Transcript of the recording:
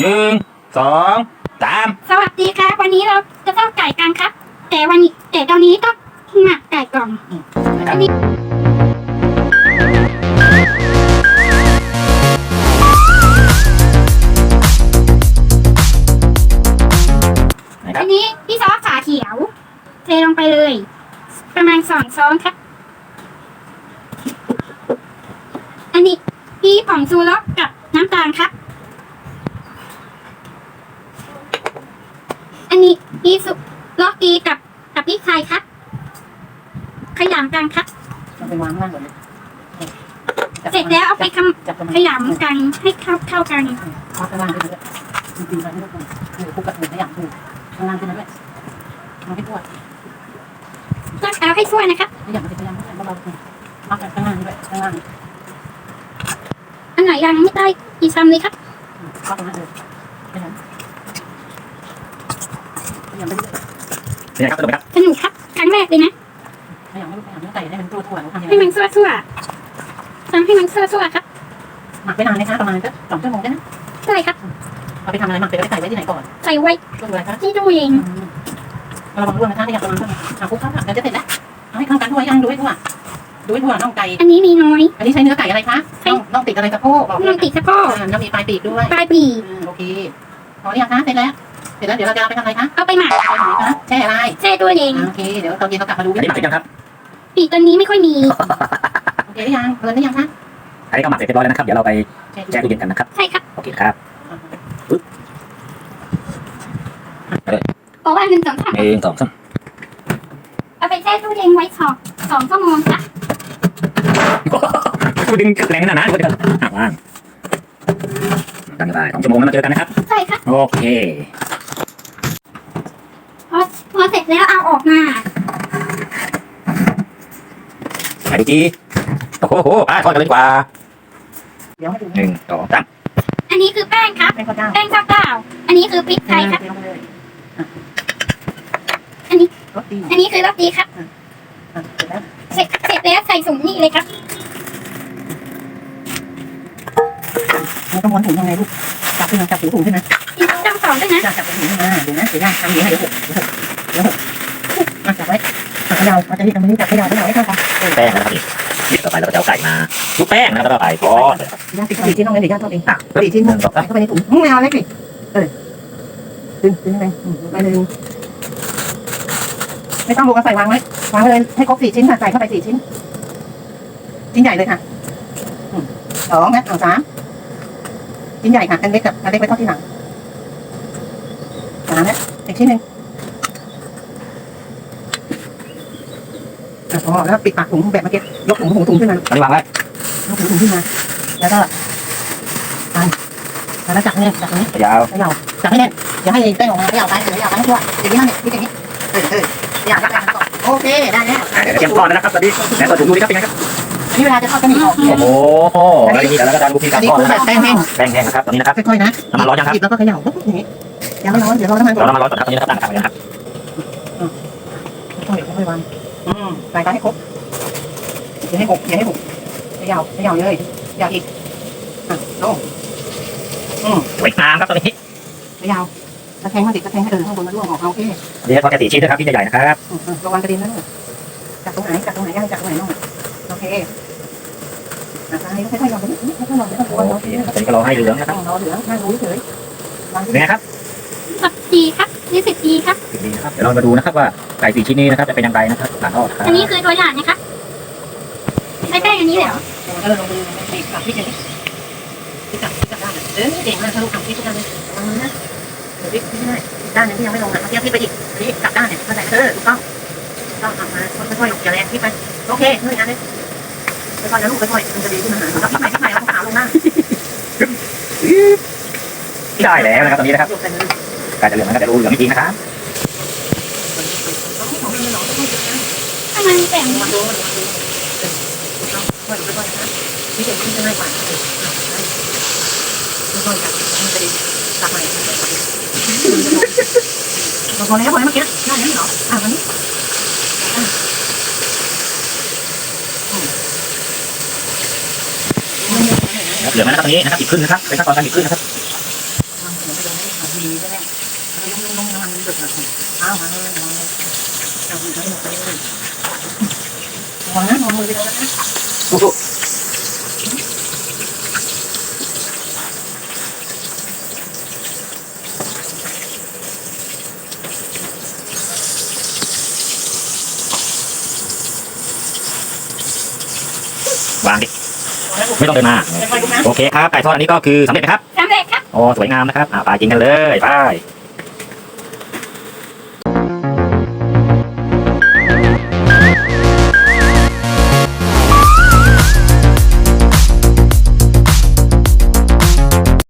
หนึ่งสองสามสวัสดีครับ วันนี้เราจะทอดไก่กันครับ แต่วันนี้แต่ตอนนี้ต้องหมักไก่ก่อนอันนี้นะครัอับนนี้พี่ซอสขาเขียว เทลงไปเลย ประมาณสองช้อนครับ อันนี้พี่ผงซูรสกับน้ำตาลครับ นนี้พี่สุรสดีกับกับพริกไทยครับ ขยำกันครับเอาไปวางข้างล่างก่อนเลยเสร็จแล้วเอาไปทจับตรงำขนี้ยำกันให้เข้าเข้ากันวางข้างล่างไปเลยจริงๆเราไม่ต้องคือคุกกับหมูขยำถูกข้างล่างขึ้นมาด้วยเอาให้ทั่วต้องเอาให้ทั่วนะครับ ขยำไปขยำไปเบาๆวางข้างล่างด้วยข้างล่างอันไหนยังไม่ได้อีกซ้ำเลยครับวางตรงนั้นเลยขยำ ขยำไปเรื่อยนี่นะครับสนุกไหมครับสนุกครับครั้งแรกเลยนะขยำให้ลูกขยำให้อไก่ให้มันทั่วๆแล้วทำยังให้มันทั่วทั่วๆทำให้มันทั่วทั่วๆครับหมักไปนานไหมคะประมาณสักสองชั่วโมงได้นะใช่ครับเอาไปทำอะไรหมักไปไว้ใส่ไว้ที่ไหนก่อนใส่ไว้ช่วงอะไรคะที่ตู้เองเราลองร่วมนะคะขยำประมาณเท่าไหร่เอาคุกข้าวผัดกันจะเสร็จแล้วเอาให้เข้ากันทั่วยังดูให้ทั่วดูให้ทั่วน่องไก่ อันนี้มีน้อยอันนี้ใช้เนื้อไก่อะไรคะน่องน่องติดอะไรสะโพกบอกมันติดสะโพกอ่าแล้วมีปลายปีกด้วยปลายปีอืมโอเคพอหรือยังคะเสร็จแล้ว เสร็จแล้วเดี๋ยวเราจะเอาไปทำอะไรคะเอาไปหมักไปไหนคะแช่อะไรแช่ตู้เองอ่าโอเคเดี๋ยวตอนเย็นเรากลับมาดูอันนี้หมักเสร็จยังครับ ปีกตัวนี้ไม่ค่อยมีโอเคหรือยังเพลินหรือยังคะอันนี้ก็หมักเสร็จเรียบร้อยแล้วนะครับ เดี๋ยวเราไปแช่แช่ตู้เย็นกันนะครับ ใช่ครับ โอเคครับเพราะว่าหนึ่งสองสามหนึ่งสองสามเอาไปแช่ตู้เย็นไว้สองสองชั่วโมงค่ะกูดึงแรงขนาดนั้นกูจะอะว่างตั้งไปสองชั่วโมงแล้วมาเจอกันนะครับ ใช่ครับโอเคพอพอเสร็จ แล้วเอาออกมาไปดูจีโอ้โหไปทอดกันเลยดีกว่าเดี๋ยวให้ดูหนึ่งสองสามอันนี้คือแป้งครับ เป็นข้าวเจ้าแป้งข้าวเปล่าอันนี้คือพริกไทยครับเทลงไปเลยอันนี้ รสดีอันนี้คือรสดีครับ อะเสร็จแล้วเสร็จเสร็จแล้วใส่ถุงนี่เลยครับเราต้องม้วนถุงยังไงลูกจับขึ้นมาจับถุงถุงขึ้นนะต้องสอนด้วยนะจับจับถุงขึ้นมาเดี๋ยวนะเดี๋ยวนะทำอย่างนี้ให้เดี๋ยวหกเดี๋ยวหก เดี๋ยวอะจับไว้จับเขยาวเราจะรีบตรงนี้จับเขยาวเขยาวให้เข้ากันแป้งนะครับนี่เดี๋ยวต่อไปเราก็จะเอาไก่มาชุบแป้งนะครับแล้วก็ไปทอดย่างติดสี่ชิ้นลงเลยเดี๋ยวย่างทอดเองตักสี่ชิ้นหนึ่งสองใส่เข้าไปในถุงไม่เอาเล็กดิเออดึงดึงไปลงไปเลยไม่ต้องลูกเอาใส่วางไว้วางไว้เลยให้ครบสี่ชิ้นค่ะใส่เข้าไปสี่ชิ้น ชิ้นใหญ่เลยค่ะสองนะเอาสามชิ้นใหญ่ค่ะอันเล็กกับอันเล็กไว้ทอดที่หลังสามนะอีกชิ้นหนึ่ง อะพอแล้วปิดปากถุงแบบเมื่อกี้ยกถุงถุงถุงขึ้นมาอันนี้วางไว้ยกถุงถุงขึ้นมา แล้วก็ไปแล้วจับเนี่ยจับตรงนี้ยาวเขย่าจับให้แน่นอย่าให้แป้งออกมาเขย่าไปเขย่าไปให้ทั่วอย่างนี้นั่นเนี่ยนี่อย่างนี้เออเออเขย่าจับก่อนโอเคได้แล้วเดี๋ยวเตรียมทอดแล้วนะครับตอนนี้แล้วตัวถุงดูดิครับเป็นไงครับอันนี้เวลาจะทอดก็มีออกโอ้โหแล้วนี่แล้วก็จะดูวิธีอักานรนี้ทอดคือนะคแบรับบแป้งแห้งแป้งแห้งนะครับตอนนี้นะครับค่อยๆนะน้ำมันร้อนยังครับหยิบแล้วก็เขย่าปุ๊บอย่างนี้ยังไม่ร้อนเดี๋ยวรอน้ำมันก่เราอนน้ำมันร้อนก่อนครับตอนนี้นะครับตั้งกระทะไว้นะครับค่อยๆค่อยๆวาง อืมใส่กันให้ครบอย่าให้หกอย่าให้หกเขย่าเขย่าเลยเขย่าอีกอะลงอืมสวยงามครับตอนนี้เขย่าตะแคงมาติดตะแคงให้เออข้างบนมันร่วงออกเอาโอเคอันนี้ทอดแค่สี่ชิ้นนะครับชิ้นใหญ่ๆนะครับอืมระวังกระเด็นนะลูกจับตรงไหนจับตรงไหนย่างจับตรงไหนน้องโอเคอะซ้ายค่อยๆลองไปนิดค่อยๆลองไปข้างบนโอเคครับตอนนี้ก็รอให้เหลืองนะครับต้องรอเหลืองนั่งรู้เฉยๆวางเป็นไงครับสับดีครับ นี่สิบดีครับดีนะครับเดี๋ยวเรามาดูนะครับว่าไก่สี่ชิ้นนี้นะครับจะเป็นยังไงนะครับการทอดครับอันนี้คือตัวอย่างนะครับใช้แป้งอันนี้เลยเหรอเออลงมือตีกลับพี่เจนี่พี่กลับพี่กลับด้านเออเก่งมากทะลุกลับพี่ทุกด้านเลยระวังมือนะเดี๋ยวพี่พี่ได้ด้านนึงที่ยังไม่ลงนะเมื่อกี้พี่ไปอีกพี่กลับด้านเนี่ยเข้าใจเออถูกต้องต้องทำมาค่อยๆลงอย่าแรงพี่ไปโอเคนู่นอันนี้ค่อยๆนะลูกค่อยๆมันจะดีขึ้นมาหาพี่ใหม่พี่ใหม่เราสาวลงหน้าได้แล้วนะครับตอนนี้นะครับย กใส่มือไก่จะเหลืองนะครับเดี๋ยวดูเหลืองอีกทีนะครับทำไมมันแป้งระวังนะวังโดนค่อยๆค่อยๆนะพี่เก่งพี่จะง่ายกว่าค่อยๆจับมันจะดีกลับใหม่พอแล้วพอแล้วเมื่อกี้ได้แล้วเหรออะวันนี้เหลืองแล้วนะครับตอนนี้นะครับอีกครึ่งนะครับเป็นขั้นตอนการอีกครึ่งนะครับ เดีใช่ไหมแล้วก็ยุ่งๆๆน้ำมันมันเดือดเลยเอามาเลยเอาเลยเอามือทั้งหมดเลยมองนะมองมือไปตรงนั้นนะโอ้โหวางดิไม่ต้องเดินมาไปดูนะโอเคครับไก่ทอดอันนี้ก็คือสำเร็จนะครับ สำเร็จครับ โอ้สวยงามนะครับอ่าไปกินกันเลยไป